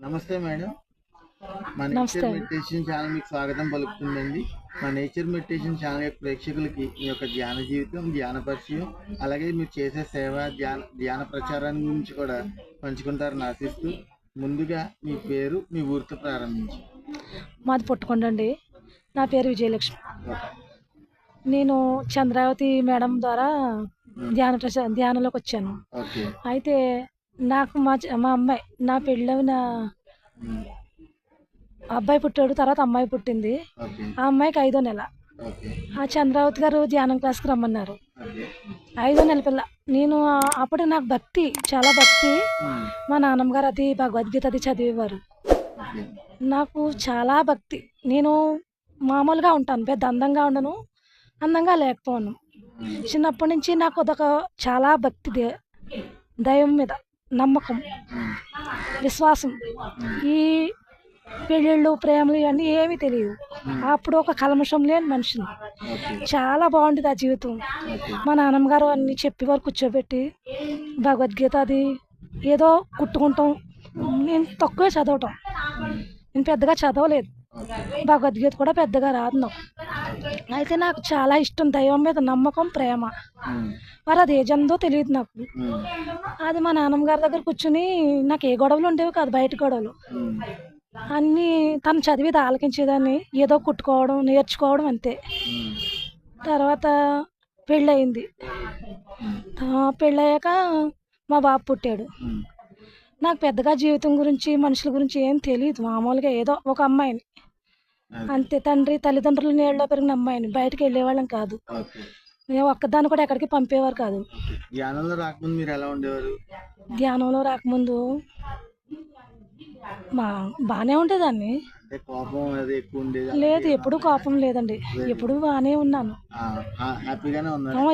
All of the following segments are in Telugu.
నమస్తే మేడం. మా నమస్తే. నేచర్ మెడిటేషన్ ఛానల్ మీకు స్వాగతం పలుకుతుందండి. మా నేచర్ మెడిటేషన్ ఛానల్ యొక్క ప్రేక్షకులకి మీ యొక్క ధ్యాన జీవితం ధ్యాన పరిచయం అలాగే మీరు చేసే సేవ ధ్యాన ధ్యాన ప్రచారాన్ని గురించి కూడా పంచుకుంటారని ఆశిస్తూ ముందుగా మీ పేరు మీ ఊరితో ప్రారంభించి. మాది పుట్టకొండండి నా పేరు విజయలక్ష్మి. నేను చంద్రావతి మేడం ద్వారా ధ్యాన ప్రచ- ధ్యానంలోకి వచ్చాను. అయితే నాకు మా మా అమ్మాయి నా పెళ్ళైన అబ్బాయి పుట్టాడు తర్వాత అమ్మాయి పుట్టింది. ఆ అమ్మాయికి ఐదో నెల. ఆ చంద్రావతి గారు ధ్యానం క్లాస్కి రమ్మన్నారు. ఐదో నెల పిల్ల. నేను అప్పుడు నాకు భక్తి చాలా భక్తి. మా నాన్నమ్మ గారు అది భగవద్గీత అది చదివేవారు. నాకు చాలా భక్తి. నేను మామూలుగా ఉంటాను పెద్ద అందంగా ఉండను అందంగా లేకపోను. చిన్నప్పటి నుంచి నాకు అదొక చాలా భక్తి దే- దైవం మీద. నమ్మకం విశ్వాసం ఈ పెళ్ళిళ్ళు ప్రేమలు ఇవన్నీ ఏమీ తెలియదు. అప్పుడు ఒక కల్మషం లేని మనిషిని. చాలా బాగుండేది ఆ జీవితం. మా నాన్నమ్మ గారు అన్ని చెప్పేవారు కూర్చోబెట్టి భగవద్గీత అది ఏదో కుట్టుకుంటాం. నేను తక్కువే చదవటం. ఉమ్, నేను పెద్దగా చదవలేదు. భగవద్గీత కూడా పెద్దగా రాదు నాకు. అయితే నాకు చాలా ఇష్టం దైవం మీద నమ్మకం ప్రేమ. మరి అది ఏ జందో తెలియదు నాకు. అది మా నాన్నమ్మ గారి దగ్గర కూర్చుని నాకు ఏ గొడవలు ఉండేవి కాదు బయట గొడవలు. అన్నీ తను చదివిది ఆలకించేదాన్ని ఏదో కుట్టుకోవడం నేర్చుకోవడం అంతే. తర్వాత పెళ్ళయింది. పెళ్ళయ్యాక మా బాబు పుట్టాడు. నాకు పెద్దగా జీవితం గురించి మనుషుల గురించి ఏం తెలియదు మామూలుగా ఏదో ఒక అమ్మాయిని. అంతే తండ్రి తల్లిదండ్రుల నీళ్ళలో పెరిగిన అమ్మాయిని బయటకు వెళ్ళేవాళ్ళం కాదు. మేము ఒక్కదాన్ని కూడా ఎక్కడికి పంపేవారు కాదు. ధ్యానంలో రాకముందు మీరు ఎలా ఉండేవారు? ధ్యానంలో రాకముందు మా బాగానే ఉండేదాన్ని. అంటే కోపం అది ఎక్కువ ఉండేది? లేదు ఎప్పుడు కోపం లేదండి. ఎప్పుడు బాగానే ఉన్నాను.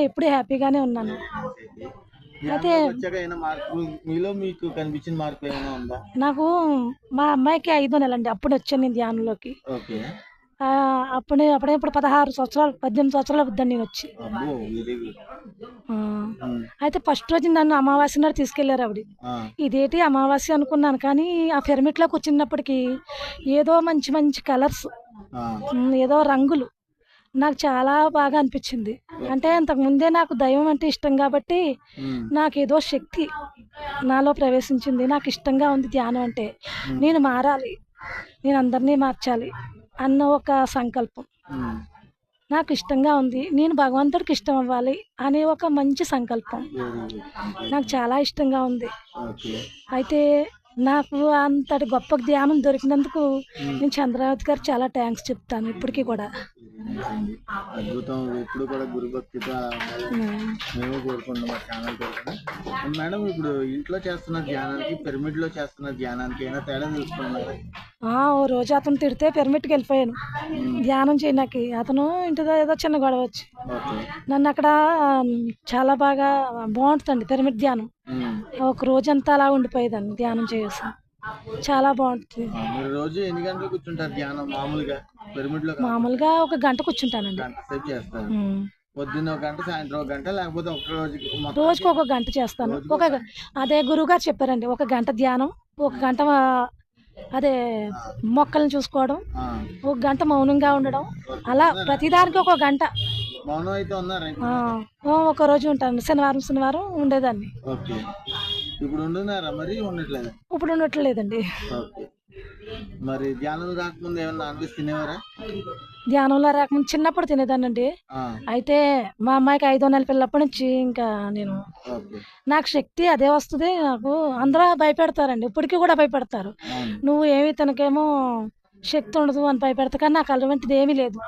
ఎప్పుడు హ్యాపీగానే ఉన్నాను. మార్పు మీలో మీకు కనిపించిన మార్పు ఏమైనా ఉందా? నాకు మా అమ్మాయికి ఐదో నెల అండి అప్పుడు వచ్చాను నేను ధ్యానంలోకి. అప్పుడే అప్పుడే ఇప్పుడు పదహారు సంవత్సరాలు పద్దెనిమిది సంవత్సరాలు అవుద్దండి నేను వచ్చి. అయితే ఫస్ట్ రోజు నన్ను అమావాస్య నాడు తీసుకెళ్ళారు ఆవిడ. ఇదేంటి అమావాస్య అనుకున్నాను కానీ ఆ పిరమిడ్లో కూర్చున్నప్పటికీ ఏదో మంచి మంచి కలర్స్ ఏదో రంగులు. నాకు చాలా బాగా అనిపించింది. అంటే అంతకు ముందే నాకు దైవం అంటే ఇష్టం కాబట్టి నాకు ఏదో శక్తి నాలో ప్రవేశించింది. నాకు ఇష్టంగా ఉంది ధ్యానం అంటే నేను మారాలి నేను అందరినీ మార్చాలి అన్న ఒక సంకల్పం. నాకు ఇష్టంగా ఉంది నేను భగవంతుడికి ఇష్టం అవ్వాలి అనే ఒక మంచి సంకల్పం. నాకు చాలా ఇష్టంగా ఉంది. అయితే నాకు అంతటి గొప్ప ధ్యానం దొరికినందుకు నేను చంద్రావతి గారు చాలా థ్యాంక్స్ చెప్తాను ఇప్పటికీ కూడా. అద్భుతం. ఎప్పుడు కూడా గురు భక్తితో అలా ఉండాలి ఉమ్. మేము కోరుకుంటాం మా ఛానల్ తరఫున మేడం ఇప్పుడు ఇంట్లో చేస్తున్న ధ్యానానికి పిరమిడ్లో చేస్తున్న ధ్యానానికి ఏమైనా తేడా తెలుసుకున్నారా ఆ, ఓ రోజు అతను తిడితే పిరమిడ్కి వెళ్ళిపోయాను. ధ్యానం చేయడానికి. అతను ఇంటిదో ఏదో చిన్న గొడవ వచ్చి నన్ను అక్కడ చాలా బాగా బాగుంటుందండి పిరమిడ్ ధ్యానం. ఒక రోజంతా అలా ఉండిపోయేదాన్ని ధ్యానం చేసి చాలా బాగుంటుంది. ఆ, మీరు రోజు ఎన్ని గంటలు కూర్చుంటారు ధ్యానం మామూలుగా? ఒక గంట కూర్చుంటానండి. గంట సేపు చేస్తారు. ఉమ్. పొద్దున్న ఒక గంట సాయంత్రం ఒక గంట లేకపోతే ఒక రోజుకి ఒక గంట చేస్తాను. ఒక అదే గురువుగారు చెప్పారండి ఒక గంట ధ్యానం ఒక గంట అదే మొక్కలను చూసుకోవడం ఒక గంట మౌనంగా ఉండడం అలా ప్రతిదానికి ఒక గంట. ఒక రోజు ఉంటాను. శనివారం శనివారం ఉండేదాన్ని. ఇప్పుడు ఉండున్నారా మరి? ఉండట్లేదు? ఇప్పుడు ఉండట్లేదండి. మరి ధ్యానం రాకముందు ఏమన్నా నాన్ వెజ్ తినేవారా? ధ్యానంలో రాకముందు చిన్నప్పుడు తినేదానండి అయితే మా అమ్మాయికి ఐదో నెల పిల్లప్పటి నుంచి ఇంకా నేను నాకు శక్తి అదే వస్తుంది నాకు అందరూ భయపెడతారండి. ఇప్పటికీ కూడా భయపెడతారు. నువ్వు ఏమి తనకేమో శక్తి ఉండదు అని భయపెడతా కానీ నాకు అటువంటిది ఏమీ లేదు.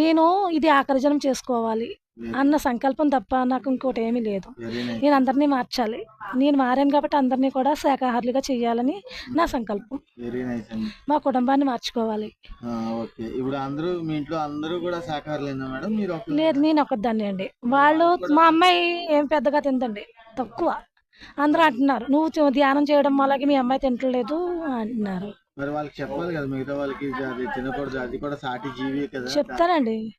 నేను ఇది ఆఖరి జనం చేసుకోవాలి. అన్న సంకల్పం తప్ప నాకు ఇంకోటి ఏమీ లేదు. నేను అందరినీ మార్చాలి. నేను మారాను కాబట్టి అందరినీ కూడా శాకాహారులుగా చేయాలని నా సంకల్పం. వెరీ నైస్ అండి. మా కుటుంబాన్ని మార్చుకోవాలి. ఆ, ఓకే. ఇప్పుడు అందరూ మీ ఇంట్లో అందరూ కూడా శాకాహారులేనా మేడం? మీరు ఒక లేదు నేను ఒక్కదాన్ని అండి. వాళ్ళు మా అమ్మాయి ఏం పెద్దగా తిందండి. తక్కువ. అందరూ అంటున్నారు నువ్వు ధ్యానం చేయడం వల్ల మీ అమ్మాయి తింటలేదు అంటున్నారు. మరి వాళ్ళకి చెప్పాలి కదా మిగతా వాళ్ళకి ఇది అది తినకూడదు అది కూడా సాటి జీవి కదా. చెప్తానండి.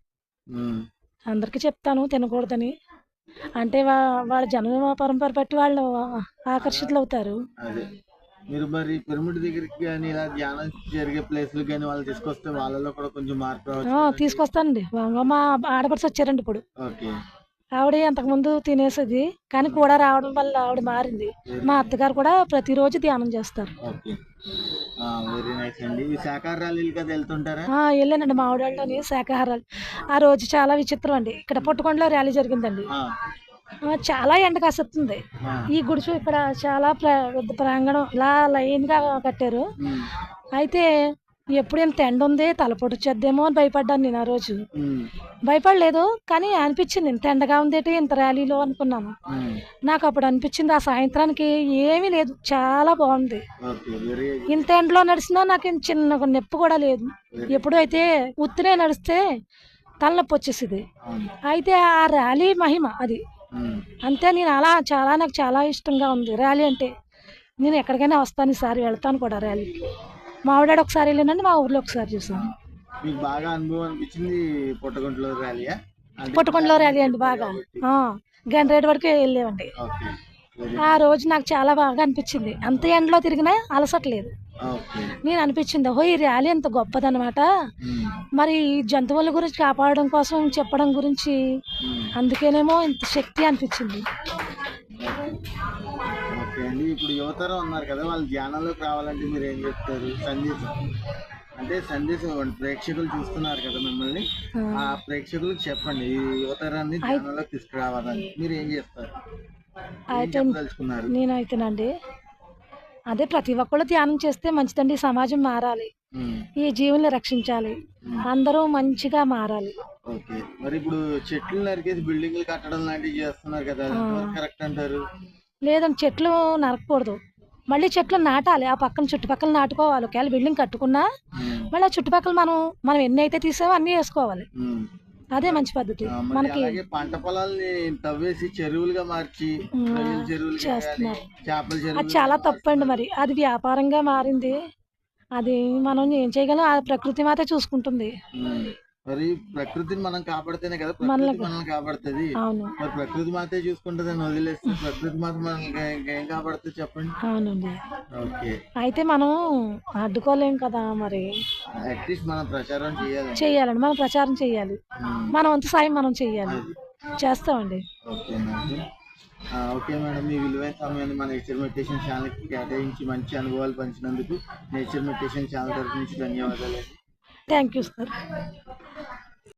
అందరికీ చెప్తాను తినకూడదని. అంటే వా వాళ్ళ జన్మ పరంపర బట్టి వాళ్ళు ఆకర్షితులు అవుతారు మీరు మరి పిరమిడ్ దగ్గరికి కానీ ఇలా ధ్యానం జరిగే ప్లేస్లు కానీ వాళ్ళు తీసుకొస్తే వాళ్ళలో కూడా కొంచెం మార్పు. తీసుకొస్తానండి. మా- ఆడపడిచి వచ్చారండి ఇప్పుడు. ఓకే. ఆవిడ అంతకుముందు తినేసేది కానీ కూడా రావడం వల్ల ఆవిడ మారింది. మా అత్తగారు కూడా ప్రతిరోజు ధ్యానం చేస్తారు. వెరీ నైస్ అండి. ఈ శాఖాహార ర్యాలీలు కదా వెళ్తుంటారా? ఆ, వెళ్ళానండి. మా ఆవిడలోని శాఖాహారాలు ఆ రోజు చాలా విచిత్రం అండి. ఇక్కడ పుట్టకొండలో ర్యాలీ జరిగిందండి. చాలా ఎండ కాసేస్తుంది ఈ గుడిసు ఇక్కడ చాలా ప్రాంగణం ఇలా లైన్గా కట్టారు. అయితే ఎప్పుడు ఇంత ఎండ ఉంది తలపోటు వచ్చేద్దేమో అని భయపడ్డాను నేను ఆ రోజు. భయపడలేదు కానీ అనిపించింది ఇంత ఎండగా ఉందేటి ఇంత ర్యాలీలో అనుకున్నాను. నాకు అప్పుడు అనిపించింది ఆ సాయంత్రానికి ఏమీ లేదు చాలా బాగుంది. ఇంత ఎండలో నడిచినా నాకు చిన్న నొప్పి కూడా లేదు. ఎప్పుడు అయితే ఉత్తినే నడిస్తే తలనొప్పి వచ్చేసింది అయితే ఆ ర్యాలీ మహిమ అది. అంతే నేను అలా చాలా నాకు చాలా ఇష్టంగా ఉంది. ర్యాలీ అంటే నేను ఎక్కడికైనా వస్తాను ఈసారి వెళ్తాను కూడా ర్యాలీకి. మా ఆవిడ ఒకసారి వెళ్ళానండి మా ఊర్లో ఒకసారి చూసాను మీకు బాగా అనుభవం అనిపించింది పుట్టగుంటలో ర్యాలీయా ర్యాలీ అండి బాగా. గండ్రేడు వరకు వెళ్ళేవండి. ఆ రోజు నాకు చాలా బాగా అనిపించింది. అంత ఎండలో తిరిగినా అలసట్లేదు. నేను అనిపించింది ఓ ఈ ర్యాలీ ఎంత గొప్పదనమాట మరి ఈ జంతువుల గురించి కాపాడడం కోసం చెప్పడం గురించి. అందుకేనేమో ఇంత శక్తి అనిపించింది. అండి. ఇప్పుడు యువతరం ఉన్నారు కదా వాళ్ళు ధ్యానంలోకి రావాలంటే మీరు ఏం చెప్తారు? సందేశం. అంటే సందేశం ఇవ్వండి. ప్రేక్షకులు చూస్తున్నారు కదా మిమ్మల్ని. ఆ, ప్రేక్షకులకు చెప్పండి. ఈ యువతరాన్ని ధ్యానంలోకి తీసుకురావాలని. మీరు ఏం చేస్తారు? చెప్పదలుచుకున్నారు? నేనైతేనండి. అదే ప్రతి ఒక్కళ్ళు ధ్యానం చేస్తే మంచిదండి. సమాజం మారాలి. ఈ జీవుల్ని రక్షించాలి. అందరూ మంచిగా మారాలి. ఓకే. మరి ఇప్పుడు చెట్లు నరికేసి బిల్డింగ్లు కట్టడం లాంటివి చేస్తున్నారు కదా. కరెక్ట్ అంటారు. లేదండి చెట్లు నరకకూడదు. మళ్ళీ చెట్లు నాటాలి. ఆ పక్కన చుట్టుపక్కల నాటుకోవాలి. ఒకవేళ బిల్డింగ్ కట్టుకున్నా మళ్ళీ ఆ చుట్టుపక్కల మనం మనం ఎన్ని అయితే తీసామో అన్నీ వేసుకోవాలి. అదే మంచి పద్ధతి. మనకి పంట పొలాల్ని తవ్వేసి చెరువులుగా మార్చి చేస్తున్నారు. అది చాలా తప్పండి మరి. అది వ్యాపారంగా మారింది. అది మనం ఏం చేయగలం? ఆ ప్రకృతి మాతే చూసుకుంటుంది. మరి ప్రకృతిని మనం కాపాడితేనే కదా ప్రకృతి మనల్ని- కాపాడుతుంది. మరి ప్రకృతి మాతే చూసుకుంటుందని వదిలేస్తే ప్రకృతి మాత మనల్ని ఇంకా- ఇంకేం కాపాడుతుంది చెప్పండి? అవునండి. ఓకే. అయితే మనం అడ్డుకోలేం కదా మరి. అట్లీస్ట్ మనం ప్రచారం చేయాలి చెయ్యాలండి మనం ప్రచారం చేయాలి. మన వంతు సాయం మనం చెయ్యాలి చేస్తామండి. Okay madam. ఆ, ఓకే మేడం. మీ విలువైన సమయాన్ని మన నేచర్ మెడిటేషన్ ఛానల్కి కేటాయించి మంచి అనుభవాలు పంచినందుకు నేచర్ మెడిటేషన్ ఛానల్ తరఫు నుంచి ధన్యవాదాలు Thank you, sir.